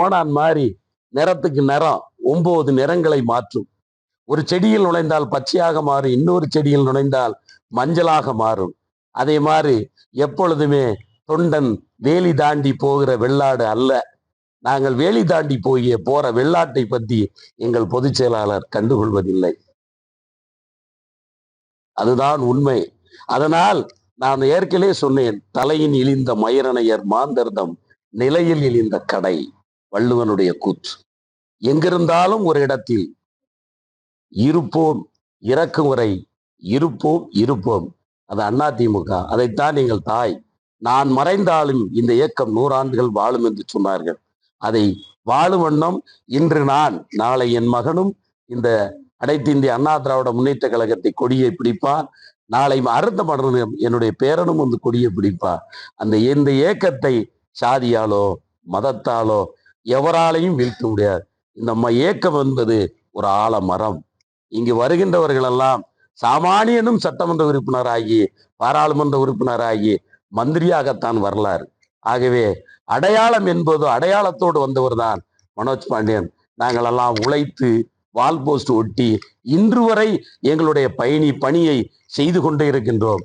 ஓணான் மாதிரி நிறத்துக்கு நிறம் ஒன்பது நிறங்களை மாற்றும். ஒரு செடியில் நுழைந்தால் பச்சையாக மாறும் இன்னொரு செடியில் நுழைந்தால் மஞ்சளாக மாறும். அதே மாதிரி எப்பொழுதுமே தொண்டன் வேலி தாண்டி போகிற வெள்ளாடு அல்ல. நாங்கள் வேலி தாண்டி போகிய போற வெள்ளாட்டை பற்றி எங்கள் பொதுச் செயலாளர் கண்டுகொள்வதில்லை. அதுதான் உண்மை. அதனால் நான் ஏற்கனவே சொன்னேன் தலையின் இழிந்த மயிரணையர் மாந்தர்தம் நிலையில் இழிந்த கடை. வள்ளுவனுடைய கூற்று எங்கிருந்தாலும் ஒரு இடத்தில் இருப்போம் இறக்கும் வரை இருப்போம் இருப்போம். அது அதிமுக அதைத்தான் நீங்கள் தாய். நான் மறைந்தாலும் இந்த இயக்கம் நூறாண்டுகள் வாழும் என்று சொன்னார்கள். அதை வாழும் வண்ணம் இன்று நான் நாளை என் மகனும் இந்த அனைத்து இந்திய அண்ணா திராவிட முன்னேற்ற கழகத்தை கொடியை பிடிப்பான் நாளை அறுத்த மடனும் என்னுடைய பேரனும் வந்து கொடியை பிடிப்பான் அந்த இந்த இயக்கத்தை சாதியாலோ மதத்தாலோ எவராலையும் வீழ்த்த முடியாது. இந்த ம- இயக்கம் என்பது ஒரு ஆலமரம். இங்கு வருகின்றவர்கள் எல்லாம் சாமானியனும் சட்டமன்ற உறுப்பினராகி பாராளுமன்ற உறுப்பினராகி மந்திரியாகத்தான் வரலாறு. ஆகவே அடையாளம் என்பது அடையாளத்தோடு வந்தவர் தான் மனோஜ் பாண்டியன். நாங்கள் எல்லாம் உழைத்து வால் போஸ்ட் ஒட்டி இன்று வரை எங்களுடைய பயணி பணியை செய்து கொண்டே இருக்கின்றோம்.